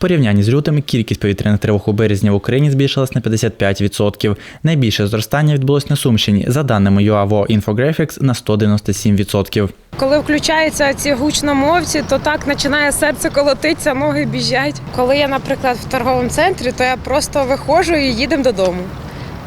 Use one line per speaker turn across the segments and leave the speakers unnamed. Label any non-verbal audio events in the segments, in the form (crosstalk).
порівнянні з лютим кількість повітряних тривог у березні в Україні збільшилась на 55%. Найбільше зростання відбулось на Сумщині, за даними UAVO Infographics, на 197%.
Коли включаються ці гучномовці, то так починає серце колотитися, ноги біжать. Коли я, наприклад, в торговому центрі, то я просто виходжу і їдемо додому.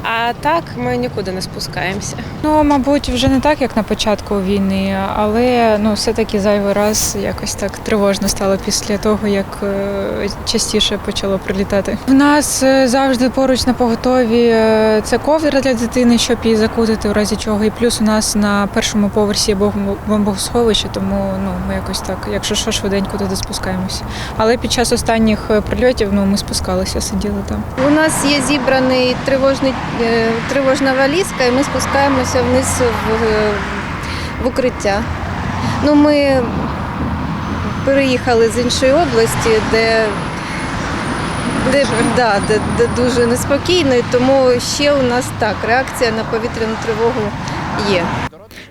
А так ми нікуди не спускаємося.
Ну, мабуть, вже не так, як на початку війни, але ну, все-таки зайвий раз якось так тривожно стало після того, як е, частіше почало прилітати. В нас е, завжди поруч на поготові е, це ковдра для дитини, щоб її закутати, в разі чого. І плюс у нас на першому поверсі є бомбосховище, тому ну, ми якось так, якщо що, швиденько туди спускаємося. Але під час останніх прильотів ну, ми спускалися, сиділи там.
У нас є зібраний тривожний, тривожна валізка, і ми спускаємося вниз в, е, в укриття. Ну, ми переїхали з іншої області, де, де, да, де, де дуже неспокійно, і тому ще у нас так, реакція на повітряну тривогу є.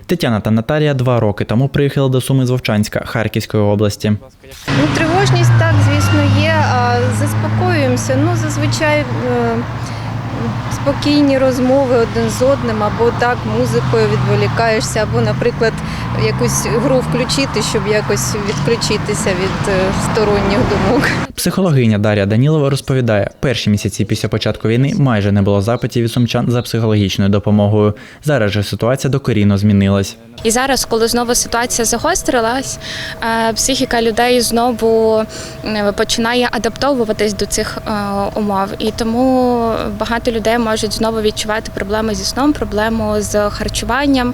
Тетяна та Наталія два роки тому приїхали до Суми з Вовчанська Харківської області.
Ну, тривожність так, звісно, є, а заспокоюємося. Ну, зазвичай е, спокійні розмови один з одним, або так музикою відволікаєшся, або, наприклад, якусь гру включити, щоб якось відключитися від е, сторонніх думок.
Психологиня Дар'я Данілова розповідає, перші місяці після початку війни майже не було запитів від сумчан за психологічною допомогою. Зараз же ситуація докорінно змінилась.
І зараз, коли знову ситуація загострилась, е, психіка людей знову е, починає адаптовуватись до цих умов, і тому багато людей можуть знову відчувати проблеми зі сном, проблему з харчуванням,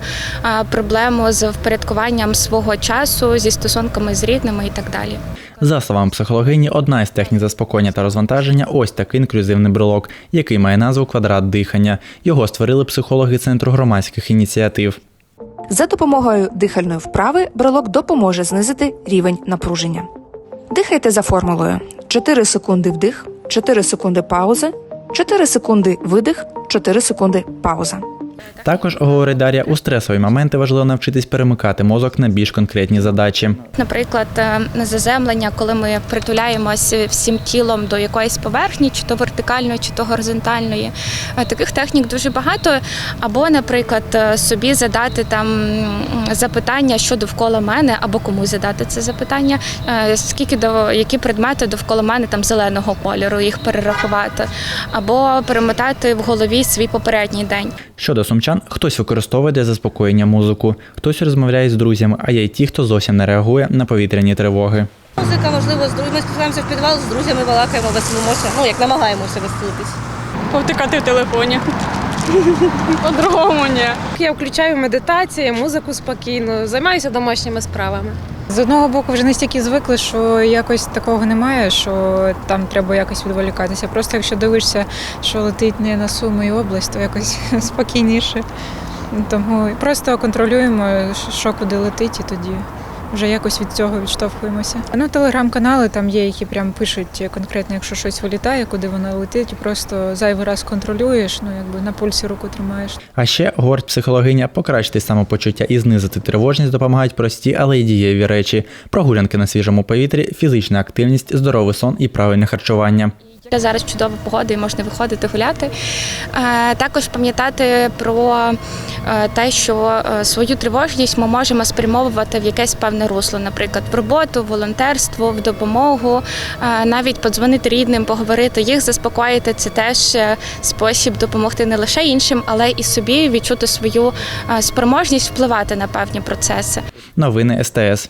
проблему з впорядкуванням свого часу, зі стосунками з рідними і так далі.
За словами психологині, одна із технік заспокоєння та розвантаження ось такий інклюзивний брелок, який має назву квадрат дихання. Його створили психологи Центру громадських ініціатив.
За допомогою дихальної вправи брелок допоможе знизити рівень напруження. Дихайте за формулою: 4 секунди вдих, 4 секунди пауза, 4 секунди видих, 4 секунди пауза.
Також, говорить Дар'я, у стресові моменти важливо навчитись перемикати мозок на більш конкретні задачі.
Наприклад, е, заземлення, коли ми притуляємося всім тілом до якоїсь поверхні, чи то вертикальної, чи то горизонтальної. Е, Таких технік дуже багато. Або, наприклад, е, собі задати там запитання, що довкола мене, або кому задати це запитання, скільки до які предмети довкола мене там зеленого кольору, їх перерахувати, або перемотати в голові свій попередній день.
Щодо сумчан, хтось використовує для заспокоєння музику, хтось розмовляє з друзями, а є й ті, хто зовсім не реагує на повітряні тривоги.
Музика, можливо, з друзями. Ми спускаємося в підвал, з друзями балакаємо, веселимося. Ну, як намагаємося веселитись.
Повтикати в телефоні. По-другому ні. Я включаю медитації, музику спокійно, займаюся домашніми справами.
З одного боку, вже настільки звикли, що якось такого немає, що там треба якось відволікатися. Просто якщо дивишся, що летить не на Суми і область, то якось (laughs) спокійніше. Тому просто контролюємо, що куди летить, і тоді вже якось від цього відштовхуємося. Ну, телеграм-канали там є, які прям пишуть конкретно, якщо щось вилітає, куди воно летить, просто зайвий раз контролюєш, ну якби на пульсі руку тримаєш.
А ще, говорить психологиня, покращити самопочуття і знизити тривожність допомагають прості, але й дієві речі: прогулянки на свіжому повітрі, фізична активність, здоровий сон і правильне харчування.
Зараз чудова погода і можна виходити гуляти. Е, Також пам'ятати про е, те, що е, свою тривожність ми можемо спрямовувати в якесь певне русло, наприклад, в роботу, в волонтерство, в допомогу, навіть подзвонити рідним, поговорити, їх заспокоїти. Це теж спосіб допомогти не лише іншим, але і собі відчути свою спроможність впливати на певні процеси.
Новини СТС.